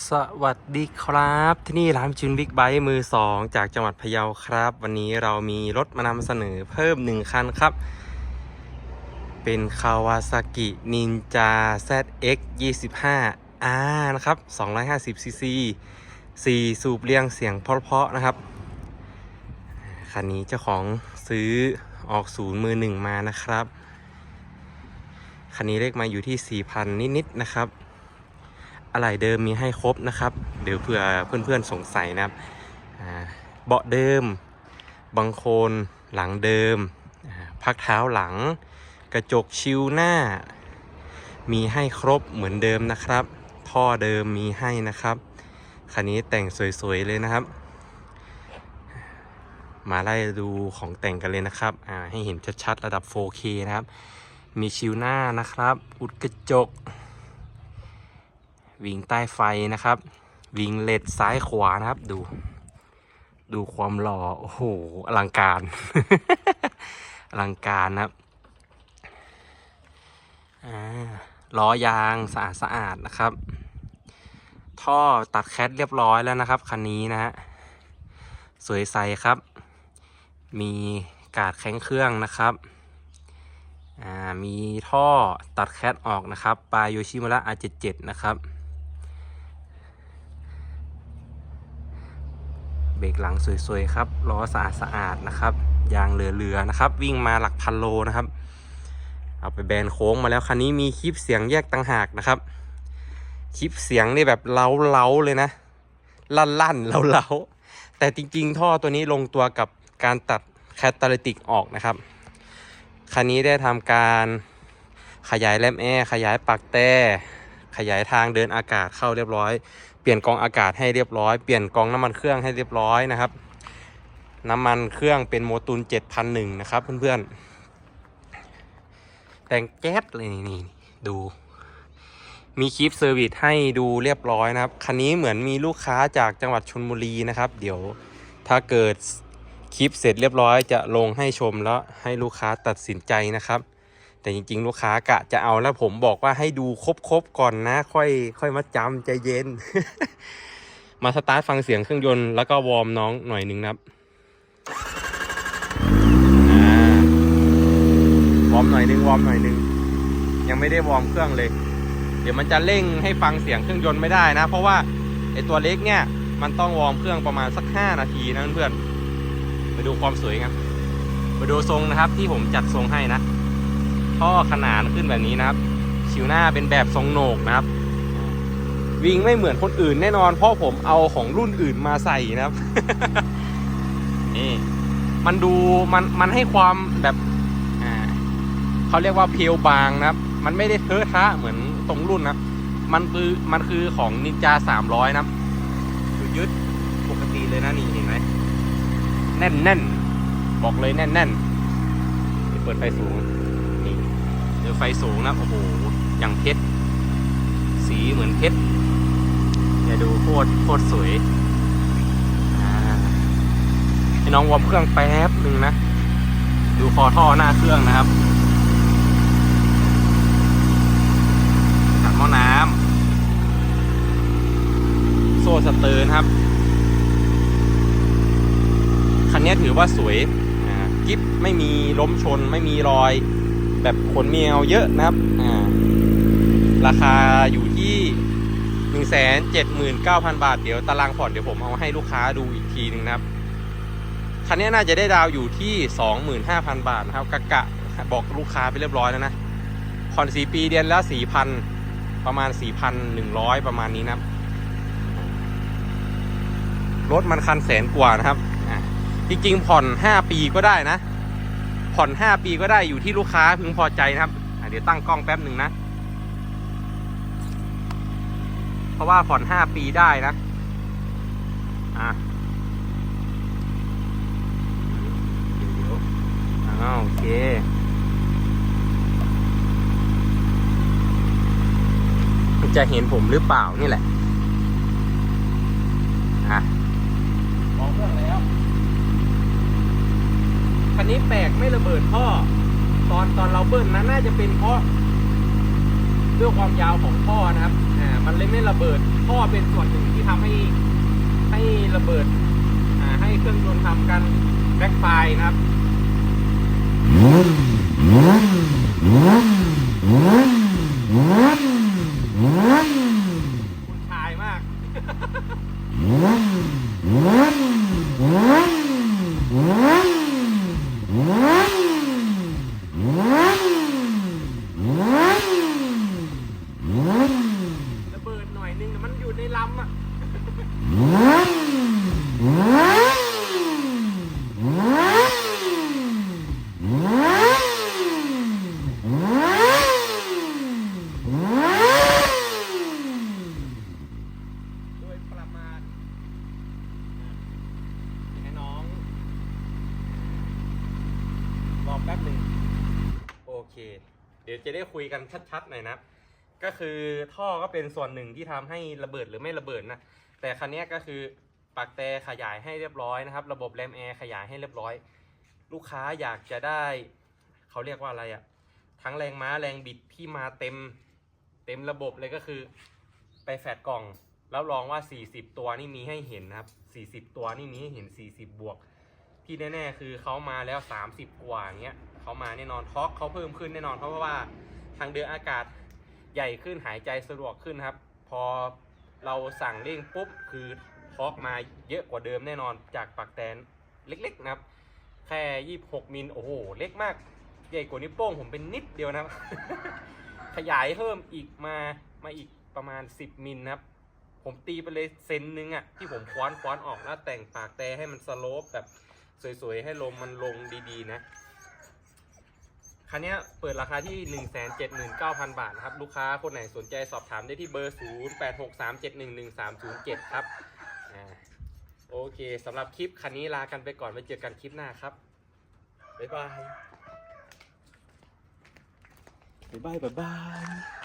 สวัสดีครับ ที่นี่ร้านจุนบิ๊กไบค์มือสองจากจังหวัดพะเยาครับ วันนี้เรามีรถมานำเสนอเพิ่มหนึ่งคันครับ เป็นคาวาซากินินจา ZX 25 R นะครับ 250 cc 4 สูบเรียงเสียงเพราะๆนะครับ คันนี้เจ้าของซื้อออกศูนย์มือหนึ่งมานะครับ คันนี้เลขมาอยู่ที่ 4,000 นิดๆนะครับ อะไหล่เดิมมีให้ครบนะครับเดี๋ยวเผื่อเพื่อนๆสงสัยนะครับเบาะเดิม บังโคลนหลังเดิม พักเท้าหลัง กระจกชิวหน้า มีให้ครบเหมือนเดิมนะครับ ท่อเดิมมีให้นะครับคันนี้แต่งสวยๆเลยนะครับ มาไล่ดูของแต่งกันเลยนะครับให้เห็นชัดๆระดับ 4K นะครับ มีชิวหน้านะครับ อุดกระจก วิ่งใต้ไฟนะครับ วิ่งเลดซ้ายขวานะครับ ดู ดูความหล่อ โอ้โห อลังการ อลังการนะครับล้อยางสะอาดสะอาดนะครับ ท่อตัดแคทเรียบร้อยแล้วนะครับ คันนี้นะฮะ สวยใสครับ มีกาดแข้งเครื่องนะครับอ่ามีท่อตัดแคทออกนะครับ ปลายโยชิมุระ R77 นะครับ เบรกหลังสวยๆครับล้อสะอาดสะอาดๆนะครับยางเหลือๆนะครับ วิ่งมาหลักพันโลนะครับ เอาไปแบนโค้งมาแล้วคันนี้มีคลิปเสียงแยกต่างหากนะครับ คลิปเสียงนี่แบบเล้าๆเลยนะ ลั่นๆเล้าๆแต่จริงๆ ท่อตัวนี้ลงตัวกับการตัดแคตตาลิติกออกนะครับคันนี้ได้ทำการขยายแลมแอร์ขยายปากแต่ขยายทางเดินอากาศเข้าเรียบร้อย เปลี่ยนกองอากาศให้เรียบร้อย เปลี่ยนกองน้ำมันเครื่องให้เรียบร้อยนะครับ น้ำมันเครื่องเป็นโมตุน7001นะครับเพื่อนๆ แต่งแก๊สเลยนี่นี่ดู มีคลิปเซอร์วิสให้ดูเรียบร้อยนะครับ คันนี้เหมือนมีลูกค้าจากจังหวัดชนบุรีนะครับ เดี๋ยวถ้าเกิดคลิปเสร็จเรียบร้อยจะลงให้ชมแล้วให้ลูกค้าตัดสินใจนะครับ แต่จริง ๆ ลูกค้ากะจะเอาแล้วผมบอกว่าให้ดูครบๆก่อนนะ ค่อย ค่อยมาจำใจเย็น มาสตาร์ทฟังเสียงเครื่องยนต์แล้วก็วอร์มน้องหน่อยหนึ่งนะครับวอร์มหน่อยหนึงวอร์มหน่อยหนึงยังไม่ได้วอร์มเครื่องเลย เดี๋ยวมันจะเร่งให้ฟังเสียงเครื่องยนต์ไม่ได้นะ เพราะว่าไอตัวเล็กเนี่ยมันต้องวอร์มเครื่องประมาณสัก 5 นาทีนะเพื่อนๆมาดูความสวยครับมาดูทรงนะครับที่ผมจัดทรงให้นะ ท่อขนานขึ้นแบบนี้นะครับ ชิวหน้าเป็นแบบทรงโหนกนะครับ วิ่งไม่เหมือนคนอื่นแน่นอน เพราะผมเอาของรุ่นอื่นมาใส่นะครับนี่มันดูมันมันให้ความแบบเขาเรียกว่าเพียวบางนะครับ มันไม่ได้เทอะทะเหมือนตรงรุ่นนะมันคือมันคือของนินจาสามร้อยนะคือยึดปกติเลยนะนี่เห็นไหมแน่นแน่นบอกเลยแน่นแน่นเปิดไฟสูง ฟสูงนะโอ้โหอย่างเพชรสีเหมือนเพชรเนี่ยดูโคตรโคตรสวยให้น้องวอมเครื่องแป๊บหนึ่งนะ ดูคอท่อหน้าเครื่องนะครับถังหม้อน้ำโซ่สเตอร์นะครับ คันนี้ถือว่าสวยกิฟไม่มีล้มชนไม่มีรอย แบบขนเมียวเยอะนะครับอ่าราคาอยู่ที่179,000บาท เดี๋ยวตารางผ่อนเดี๋ยวผมเอาให้ลูกค้าดูอีกทีหนึ่งนะครับคันนี้น่าจะได้ดาวอยู่ที่25,000บาทนะครับกะกะบอกลูกค้าไปเรียบร้อยแล้วนะผ่อน4ปีเดือนละ4,000ประมาณ4,100ประมาณนี้นะครับรถมันคันแสนกว่านะครับจริงๆผ่อน5ปีก็ได้นะ ผ่อน 5 ปีก็ได้อยู่ที่ลูกค้าพึงพอใจนะครับเดี๋ยวตั้งกล้องแป๊บหนึ่งนะ เพราะว่าผ่อน 5 ปีได้นะอะอ้าโอเคจะเห็นผมหรือเปล่านี่แหละ อะมองเรื่องแล้ว คันนี้แปลกไม่ระเบิดท่อ ตอนตอนเราเบิ้ลนะน่าจะเป็นเพราะด้วยความยาวของท่อนะครับอ่ามันเลยไม่ระเบิดท่อเป็นส่วนหนึ่งที่ทำให้ให้ระเบิดอ่าให้เครื่องยนต์ทำกันแบ็คไฟนะครับ คุณชายมาก ระเบิดหน่อยนึงแต่มันอยู่ในลำอะ โดยประมาณให้น้องร อแป๊บหนึ่งโอเค เดี๋ยวจะได้คุยกันชัดๆหน่อยนะ ก็คือท่อก็เป็นส่วนหนึ่งที่ทำให้ระเบิดหรือไม่ระเบิดนะ แต่คันนี้ก็คือปากแต่ขยายให้เรียบร้อยนะครับ ระบบแรมแอร์ขยายให้เรียบร้อย ลูกค้าอยากจะได้เขาเรียกว่าอะไรอะทั้งแรงม้าแรงบิดที่มาเต็มเต็มระบบเลยก็คือ ไปแฟดกล่อง แล้วรองว่า 40 ตัวนี่มีให้เห็นนะครับ 40 ตัวนี่มีให้เห็น 40 บวก ที่แน่ๆคือเขามาแล้ว 30 กว่าเงี้ยเขามาแน่นอนท็อกเขาเพิ่มขึ้นแน่นอนเพราะว่าทางเดินอากาศใหญ่ขึ้นหายใจสะดวกขึ้นครับ พอเราสั่งเร่งปุ๊บคือท็อกมาเยอะกว่าเดิมแน่นอนจากปากแตนเล็กๆนะครับ แค่ 26 มิลโอ้โห เล็กมาก ใหญ่กว่านิ้วโป้งผมเป็นนิดเดียวนะครับ ขยายเพิ่มอีกมามาอีกประมาณ 10 มิลนะครับ ผมตีไปเลยเซนนึงอะ่ะที่ผมคว้านคว้านออกแล้วแต่งปากแต่ให้มันสโลปแบบ สวยๆ ให้ลมมันลงดีๆนะ คันนี้เปิดราคาที่ 179,000 บาทนะครับ ลูกค้าคนไหนสนใจสอบถามได้ที่เบอร์ 0863711307 ครับอ่าโอเคสำหรับคลิปคันนี้ลากันไปก่อนไว้เจอกันคลิปหน้าครับ บ๊ายบาย บ๊ายบายบ๊ายบาย